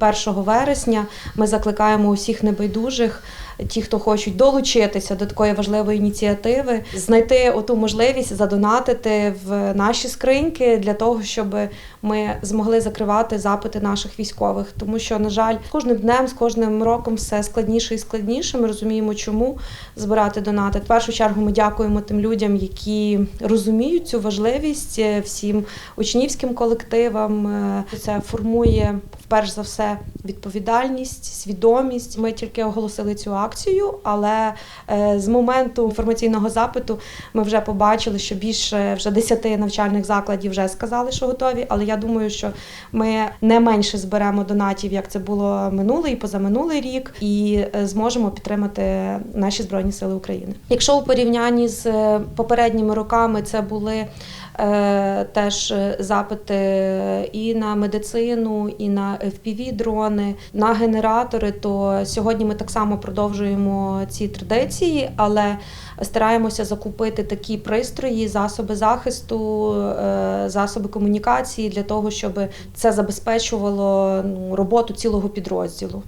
1 вересня. Ми закликаємо усіх небайдужих, ті, хто хочуть долучитися до такої важливої ініціативи, знайти оту можливість задонатити в наші скриньки для того, щоб ми змогли закривати запити наших військових. Тому що, на жаль, з кожним днем, з кожним роком все складніше і складніше. Ми розуміємо, чому збирати донати. В першу чергу ми дякуємо тим людям, які розуміють цю важливість е, всім учнівським колективам. Е, Це формує вперш за все відповідальність, свідомість. Ми тільки оголосили цю акцію, але е, з моменту інформаційного запиту ми вже побачили, що більше вже 10 навчальних закладів вже сказали, що готові. Але я думаю, що ми не менше зберемо донатів, як це було минулий і позаминулий рік, і е, зможемо підтримати наші збройні сили України. Якщо у порівнянні з е, попередніми роками це були теж е, запити і на медицину, і на fpv дрони на генератори, то сьогодні ми так само продовжуємо ці традиції, але стараємося закупити такі пристрої, засоби захисту, е, засоби комунікації для того, щоб це забезпечувало ну, роботу цілого підрозділу.